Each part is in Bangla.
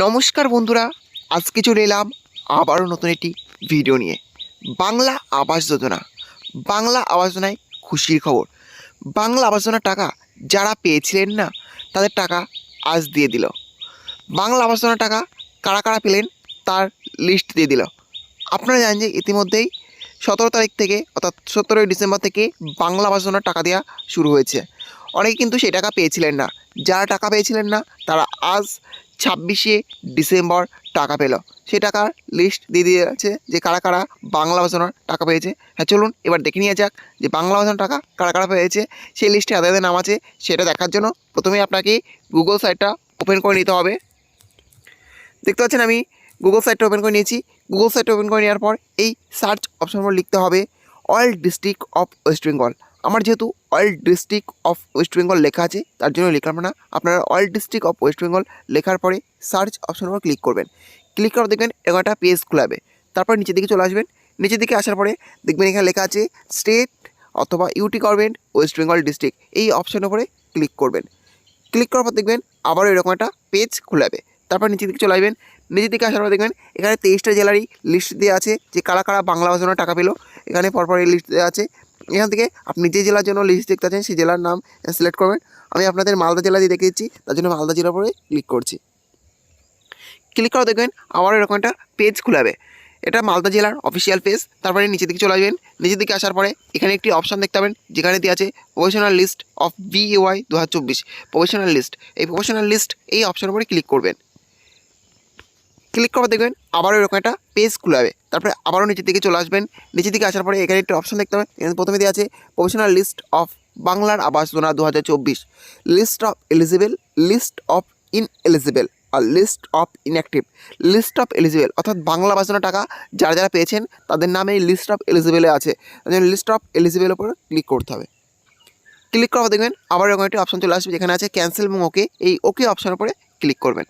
নমস্কার বন্ধুরা, আজকে চলে এলাম আবারও নতুন একটি ভিডিও নিয়ে। বাংলা আবাস যোজনা। বাংলা আবাস যোজনায় খুশির খবর। বাংলা আবাস যোজনার টাকা যারা পেয়েছিলেন না, তাদের টাকা আজ দিয়ে দিল। বাংলা আবাস যোজনার টাকা কারা কারা পেলেন, তার লিস্ট দিয়ে দিল। আপনারা জানেন যে ইতিমধ্যেই সতেরো তারিখ থেকে, অর্থাৎ সতেরোই ডিসেম্বর থেকে বাংলা আবাস যোজনার টাকা দেওয়া শুরু হয়েছে। অনেকে কিন্তু সেই টাকা পেয়েছিলেন না। যারা টাকা পেয়েছিলেন না, তারা আজ ছাব্বিশে ডিসেম্বর টাকা পেল। সেই টাকার লিস্ট দিয়ে দিয়ে আছে যে কারা কারা বাংলা ভাষানোর টাকা পেয়েছে। হ্যাঁ চলুন এবার দেখে নিয়ে যাক যে বাংলা ভাষানোর টাকা কারা কারা পেয়েছে। সেই লিস্টে আদায়ের নাম আছে, সেটা দেখার জন্য প্রথমে আপনাকে গুগল সাইটটা ওপেন করে নিতে হবে। দেখতে পাচ্ছেন আমি গুগল সাইটটা ওপেন করে নিয়েছি। গুগল সাইটটা ওপেন করে নেওয়ার পর এই সার্চ অপশন লিখতে হবে all district of West Bengal আমার যেহেতু all district of West Bengal লেখা আছে, তার জন্য লিখলাম না। আপনারা all district of West Bengal লেখার পরে সার্চ অপশন উপর ক্লিক করবেন। ক্লিক করার দেখবেন একটা পেজ খোলাবে। তারপর নিচের দিকে চলে আসবেন। নিচের দিকে আসার পরে দেখবেন এখানে লেখা আছে স্টেট অথবা UT government West Bengal district এই অপশনের উপরে ক্লিক করবেন। ক্লিক করার পর দেখবেন আবারও এরকম একটা পেজ খোলাবে। তারপর নিচের দিকে চলে আসবেন। নিচের দিকে আসার পর দেখবেন এখানে তেইশটা জেলারই লিস্ট দেওয়া আছে। যে কারা কারা বাংলা ভাষানোর টাকা পেল, এখানে পরপর এই লিস্ট দেওয়া আছে। এখান থেকে আপনি যে জেলার জন্য লিস্ট দেখতে আছেন, সেই জেলার নাম সিলেক্ট করবেন। আমি আপনাদের মালদা জেলা দিয়ে দেখে দিচ্ছি, তার জন্য মালদা জেলার উপরে ক্লিক করছি। ক্লিক করে দেখবেন, আবার এরকম একটা পেজ খুলাবে। এটা মালদা জেলার অফিসিয়াল পেজ তারপরে নিচের দিকে চলে আসবেন। নিচের দিকে আসার পরে এখানে একটি অপশান দেখতে পাবেন, যেখানে দিয়ে আছে প্রফেশনাল লিস্ট অফ বিএওয়াই দু হাজার চব্বিশ। প্রফেশনাল লিস্ট এই প্রফেশনাল লিস্ট এই অপশানের উপরে ক্লিক করবেন। ক্লিক করার দেখবেন আবারও এরকম একটা পেজ খুলাবে তারপরে আবারও নিচের দিকে চলে আসবেন। নিচের দিকে আসার পরে এখানে একটা অপশন দেখতে পাবেন। এখানে প্রথমে দেওয়া আছে প্রফেশনাল লিস্ট অফ বাংলার আবাস যোজনা দু হাজার চব্বিশ। List of eligible list of ineligible R list of inactive list of eligible অর্থাৎ বাংলা আবাস যোজনা টাকা যারা যারা পেয়েছেন, তাদের নামে লিস্ট অফ এলিজিবলে আছে। জন্য লিস্ট অফ এলিজিবলের উপর ক্লিক করতে হবে। ক্লিক করার দেখবেন আবার এরকম একটি অপশন চলে আসবে, যেখানে আছে ক্যান্সেল এবং ওকে এই ওকে অপশনের উপরে ক্লিক করবেন।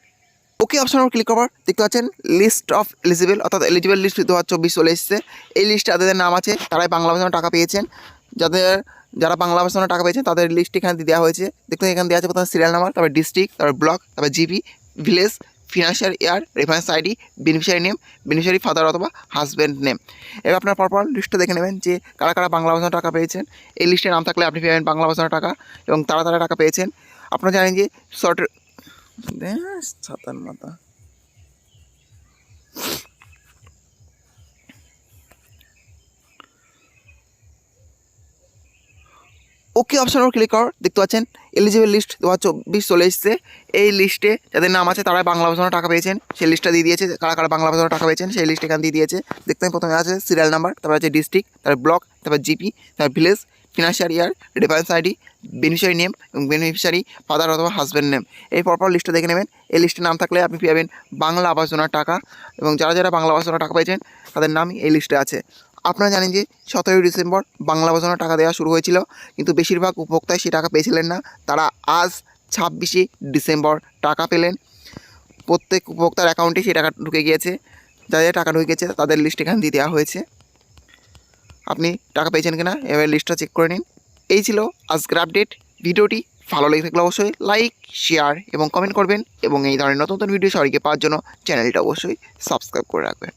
ওকে অপশনের উপর ক্লিক করার পর দেখতে পাচ্ছেন লিস্ট অফ এলিজিবল অর্থাৎ এলিজিবল লিস্ট দু হাজার চব্বিশ চলে এসেছে। এই লিস্টে যাদের নাম আছে, তারাই বাংলা ভাষার টাকা পেয়েছেন। যাদের, যারা বাংলা ভাষার টাকা পেয়েছেন, তাদের লিস্ট এখানে দেওয়া হয়েছে। দেখুন, এখানে দেওয়া আছে প্রথমে সিরিয়াল নাম্বার তারপর ডিস্ট্রিক্ট তারপর ব্লক তারপর GP village financial year reference ID beneficiary name beneficiary father অথবা হাজব্যান্ড নেম এবার আপনার পরপর লিস্টটা দেখে নেবেন যে কারা কারা বাংলা ভাষার টাকা পেয়েছেন। এই লিস্টে নাম থাকলে আপনি পেবেন বাংলা ভাষার টাকা এবং তারা তারা টাকা পেয়েছেন। আপনারা জানেন যে শর্ট ছাতার মাথা। ওকে অপশনের উপর ক্লিক কর, দেখতে পাচ্ছেন এলিজিবল লিস্ট দু হাজার চব্বিশ চলে এসেছে। এই লিস্টে যাদের নাম আছে তারা বাংলা ভাষানোর টাকা পেয়েছেন। সেই লিস্টটা দিয়ে দিয়েছে, কারা কারা বাংলা ভাষানোর টাকা পেয়েছেন, সেই লিস্ট এখানে দিয়ে দিয়েছে। দেখতে প্রথমে আছে সিরিয়াল নাম্বার তারপর আছে ডিস্ট্রিক্ট তারপর ব্লক তারপর জিপি তারপর village financial year reference ID beneficiary name এবং বেনিফিশিয়ারি ফাদার অথবা হাজব্যান্ড নেম এই পরপর লিস্টটা দেখে নেবেন। এই লিস্টে নাম থাকলে আপনি পাবেন বাংলা আবাস যোজনার টাকা এবং যারা যারা বাংলা আবাস যোজনার টাকা পেয়েছেন, তাদের নাম এই লিস্টে আছে। আপনারা জানেন যে সতেরোই ডিসেম্বর বাংলা ভাষানোর টাকা দেওয়া শুরু হয়েছিল, কিন্তু বেশিরভাগ উপভোক্তাই সেই টাকা পেয়েছিলেন না। তারা আজ ছাব্বিশে ডিসেম্বর টাকা পেলেন। প্রত্যেক উপভোক্তার অ্যাকাউন্টে সেই টাকা ঢুকে গিয়েছে। যাদের টাকা ঢুকে গেছে তাদের লিস্ট এখানে দিয়ে দেওয়া হয়েছে। আপনি টাকা পেয়েছেন কিনা এবার লিস্টটা চেক করে নিন। এই ছিল আজকের আপডেট ভিডিওটি ভালো লেগে থাকলে অবশ্যই লাইক শেয়ার এবং কমেন্ট করবেন এবং এই ধরনের নতুন নতুন ভিডিও সবাইকে পাওয়ার জন্য চ্যানেলটা অবশ্যই সাবস্ক্রাইব করে রাখবেন।